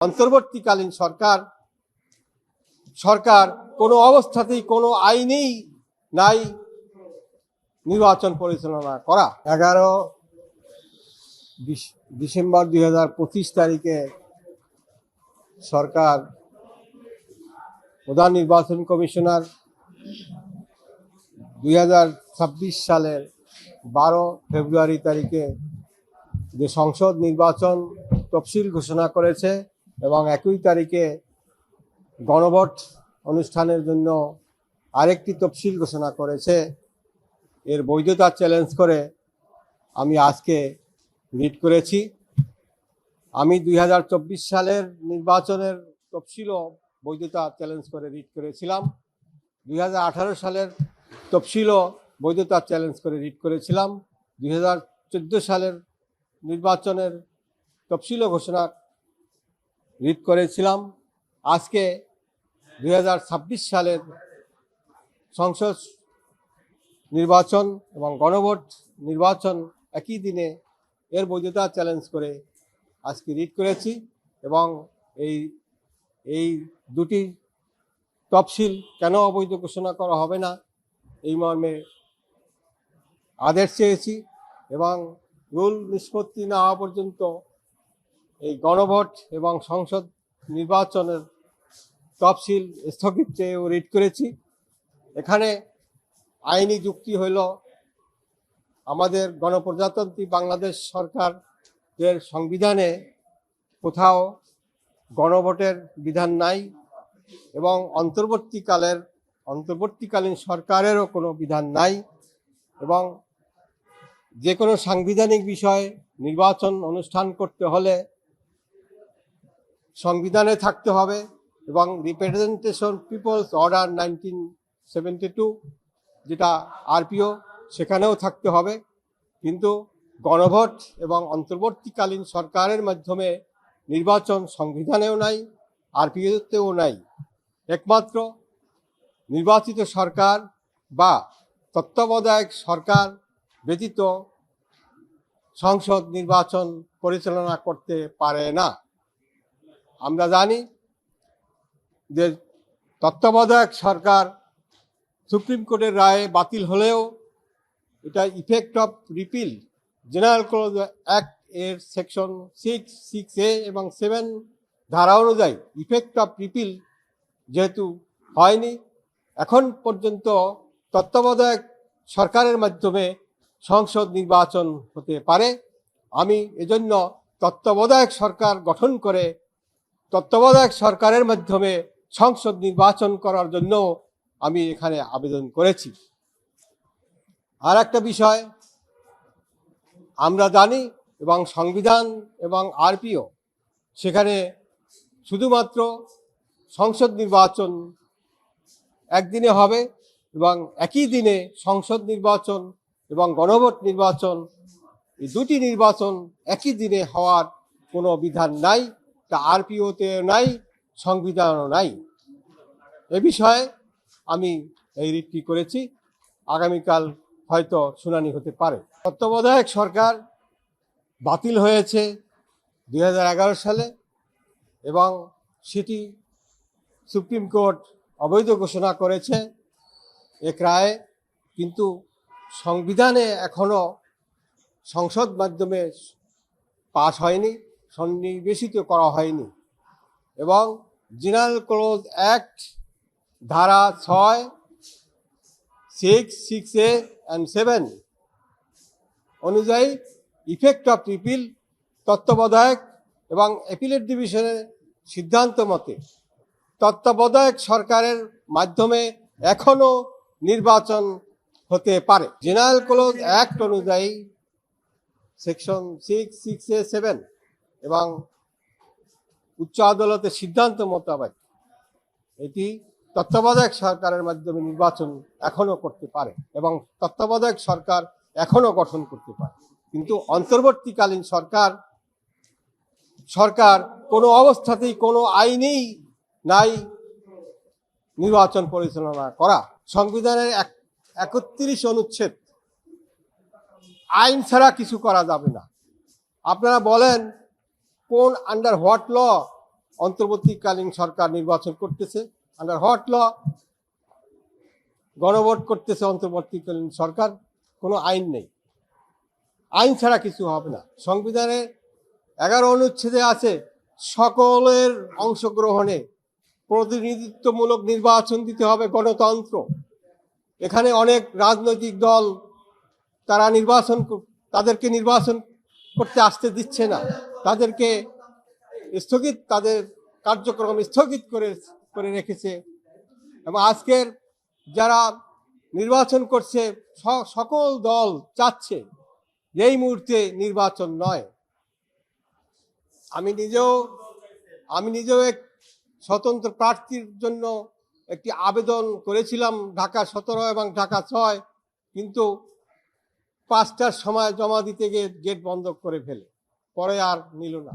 অন্তর্বর্তীকালীন সরকার সরকার কোনো অবস্থাতেই কোনো আইনেই নাই নির্বাচন পরিচালনা করা। এগারো ডিসেম্বর দুই হাজার পঁচিশ তারিখে সরকার প্রধান নির্বাচন কমিশনার দুই হাজার ছাব্বিশ সালের বারো ফেব্রুয়ারি তারিখে যে সংসদ নির্বাচন তফসিল ঘোষণা করেছে এবং একই তারিখে গণভোট অনুষ্ঠানের জন্য আরেকটি তফসিল ঘোষণা করেছে। এর বৈধতা চ্যালেঞ্জ করে আমি আজকে রিট করেছি। আমি দুই হাজার চব্বিশ সালের নির্বাচনের তফসিলও বৈধতা চ্যালেঞ্জ করে রিট করেছিলাম। দুই হাজার আঠারো সালের তফসিলও বৈধতা চ্যালেঞ্জ করে রিট করেছিলাম। দুই হাজার চোদ্দ সালের নির্বাচনের তফসিলও ঘোষণা রিট করেছিলাম। আজকে দু হাজার ছাব্বিশ সালের সংসদ নির্বাচন এবং গণভোট নির্বাচন একই দিনে এর বৈধতা চ্যালেঞ্জ করে আজকে রিড করেছি এবং এই এই দুটি তফসিল কেন অবৈধ ঘোষণা করা হবে না, এই মর্মে আদেশ চেয়েছি এবং রুল নিষ্পত্তি না হওয়া পর্যন্ত এই গণভোট এবং সংসদ নির্বাচনের তফসিল স্থগিত চেয়েও রিট করেছি। এখানে আইনি যুক্তি হইল, আমাদের গণপ্রজাতন্ত্রী বাংলাদেশ সরকারের সংবিধানে কোথাও গণভোটের বিধান নাই এবং অন্তর্বর্তীকালের, অন্তর্বর্তীকালীন সরকারেরও কোনো বিধান নাই এবং যে কোনো সাংবিধানিক বিষয়ে নির্বাচন অনুষ্ঠান করতে হলে সংবিধানে থাকতে হবে এবং representation people's order nineteen seventy two যেটা আরপিও সেখানেও থাকতে হবে। কিন্তু গণভোট এবং অন্তর্বর্তীকালীন সরকারের মাধ্যমে নির্বাচন সংবিধানেও নাই আরপিওতেও নাই। একমাত্র নির্বাচিত সরকার বা তত্ত্বাবধায়ক সরকার ব্যতীত সংসদ নির্বাচন পরিচালনা করতে পারে না। আমরা জানি যে তত্ত্বাবধায়ক সরকার সুপ্রিম কোর্টের রায়ে বাতিল হলেও এটা effect of repeal general clause act এর সেকশন সিক্স সিক্স এ এবং সেভেন ধারা অনুযায়ী ইফেক্ট অফ রিপিল যেহেতু হয়নি, এখন পর্যন্ত তত্ত্বাবধায়ক সরকারের মাধ্যমে সংসদ নির্বাচন হতে পারে। আমি এজন্য তত্ত্বাবধায়ক সরকার গঠন করে তত্ত্বাবধায়ক সরকারের মাধ্যমে সংসদ নির্বাচন করার জন্য আমি এখানে আবেদন করেছি। আর একটা বিষয়, আমরা জানি এবং সংবিধান এবং আরপিও সেখানে শুধুমাত্র সংসদ নির্বাচন একদিনে হবে এবং একই দিনে সংসদ নির্বাচন এবং গণভোট নির্বাচন, এই দুটি নির্বাচন একই দিনে হওয়ার কোনো বিধান নাই। তা আরপিওতে নাই, সংবিধানও নাই। এ বিষয়ে আমি এই রিটটি করেছি। আগামীকাল হয়তো শুনানি হতে পারে। তত্ত্বাবধায়ক সরকার বাতিল হয়েছে দু হাজার এগারো সালে এবং সেটি সুপ্রিম কোর্ট অবৈধ ঘোষণা করেছে এক রায়ে কিন্তু সংবিধানে এখনও সংসদ মাধ্যমে পাশ হয়নি। সন্নিবেশিত করা হয়নি এবং জেনারেল ক্লোজ অ্যাক্ট ধারা ছয়, six six A and seven অনুযায়ী ইফেক্ট অফ রিপিল তত্ত্বাবধায়ক এবং অ্যাপিলেট ডিভিশনের সিদ্ধান্ত মতে তত্ত্বাবধায়ক সরকারের মাধ্যমে এখনও নির্বাচন হতে পারে। জেনারেল ক্লোজ অ্যাক্ট অনুযায়ী section six six A seven এবং উচ্চ আদালতের সিদ্ধান্ত মোতাবেক এটি তত্ত্বাবধায়ক সরকারের মাধ্যমে নির্বাচন এখনও করতে পারে এবং তত্ত্বাবধায়ক সরকার এখনও গঠন করতে পারে। কিন্তু অন্তর্বর্তীকালীন সরকার সরকার কোনো অবস্থাতেই কোনো আইনেই নাই নির্বাচন পরিচালনা করা। সংবিধানের এক, একত্রিশ অনুচ্ছেদ, আইন ছাড়া কিছু করা যাবে না। আপনারা বলেন কোন আন্ডার হোয়াট ল অন্তর্বর্তীকালীন সরকার নির্বাচন করতেছে? আন্ডার হট ল গণভোট করতেছে অন্তর্বর্তীকালীন সরকার? কোনো আইন নেই। আইন ছাড়া কিছু হবে না। সংবিধানে এগারো অনুচ্ছেদে আছে, সকলের অংশগ্রহণে প্রতিনিধিত্বমূলক নির্বাচন দিতে হবে গণতন্ত্র। এখানে অনেক রাজনৈতিক দল তারা নির্বাচন তাদেরকে নির্বাচন করতে আসতে দিচ্ছে না। তাদেরকে স্থগিত, তাদের কার্যক্রম স্থগিত করে করে রেখেছে। এবং আজকের যারা নির্বাচন করছে সকল দল চাচ্ছে এই মুহূর্তে নির্বাচন নয়। আমি নিজেও আমি নিজেও এক স্বতন্ত্র প্রার্থীর জন্য একটি আবেদন করেছিলাম ঢাকা সতেরো এবং ঢাকা ছয়, কিন্তু পাঁচটার সময় জমা দিতে গিয়ে গেট বন্ধ করে ফেলে। পরে আর নিল না।